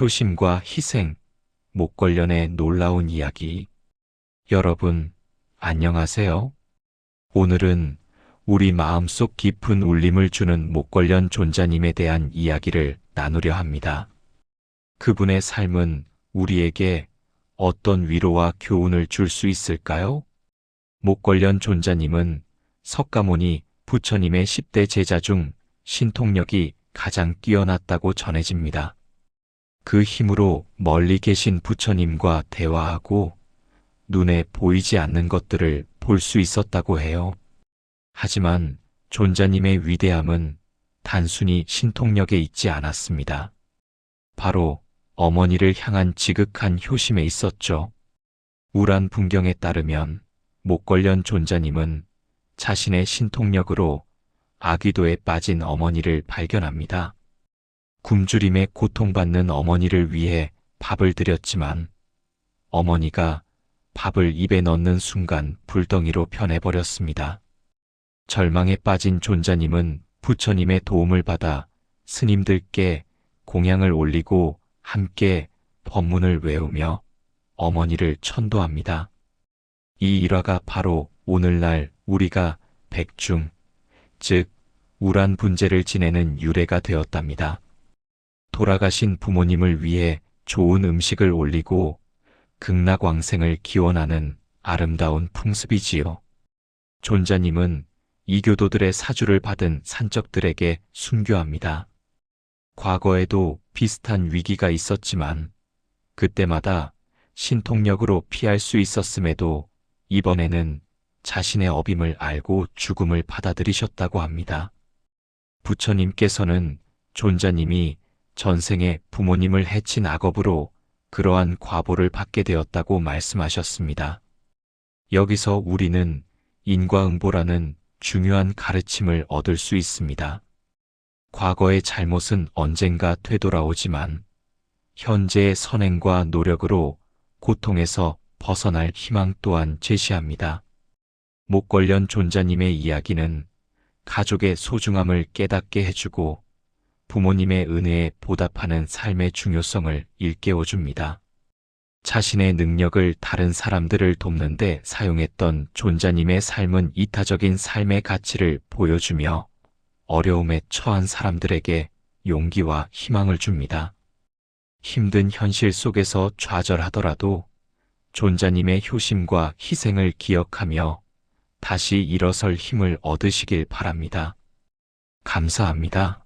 효심과 희생, 목걸련의 놀라운 이야기. 여러분, 안녕하세요. 오늘은 우리 마음속 깊은 울림을 주는 목걸련 존자님에 대한 이야기를 나누려 합니다. 그분의 삶은 우리에게 어떤 위로와 교훈을 줄 수 있을까요? 목걸련 존자님은 석가모니 부처님의 10대 제자 중 신통력이 가장 뛰어났다고 전해집니다. 그 힘으로 멀리 계신 부처님과 대화하고 눈에 보이지 않는 것들을 볼 수 있었다고 해요. 하지만 존자님의 위대함은 단순히 신통력에 있지 않았습니다. 바로 어머니를 향한 지극한 효심에 있었죠. 우란 분경에 따르면 목걸련 존자님은 자신의 신통력으로 아귀도에 빠진 어머니를 발견합니다. 굶주림에 고통받는 어머니를 위해 밥을 드렸지만 어머니가 밥을 입에 넣는 순간 불덩이로 변해버렸습니다. 절망에 빠진 존자님은 부처님의 도움을 받아 스님들께 공양을 올리고 함께 법문을 외우며 어머니를 천도합니다. 이 일화가 바로 오늘날 우리가 백중, 즉 우란 분재를 지내는 유래가 되었답니다. 돌아가신 부모님을 위해 좋은 음식을 올리고 극락왕생을 기원하는 아름다운 풍습이지요. 존자님은 이교도들의 사주를 받은 산적들에게 순교합니다. 과거에도 비슷한 위기가 있었지만 그때마다 신통력으로 피할 수 있었음에도 이번에는 자신의 어빔을 알고 죽음을 받아들이셨다고 합니다. 부처님께서는 존자님이 전생에 부모님을 해친 악업으로 그러한 과보를 받게 되었다고 말씀하셨습니다. 여기서 우리는 인과응보라는 중요한 가르침을 얻을 수 있습니다. 과거의 잘못은 언젠가 되돌아오지만 현재의 선행과 노력으로 고통에서 벗어날 희망 또한 제시합니다. 목걸련 존자님의 이야기는 가족의 소중함을 깨닫게 해주고 부모님의 은혜에 보답하는 삶의 중요성을 일깨워 줍니다. 자신의 능력을 다른 사람들을 돕는데 사용했던 존자님의 삶은 이타적인 삶의 가치를 보여주며 어려움에 처한 사람들에게 용기와 희망을 줍니다. 힘든 현실 속에서 좌절하더라도 존자님의 효심과 희생을 기억하며 다시 일어설 힘을 얻으시길 바랍니다. 감사합니다.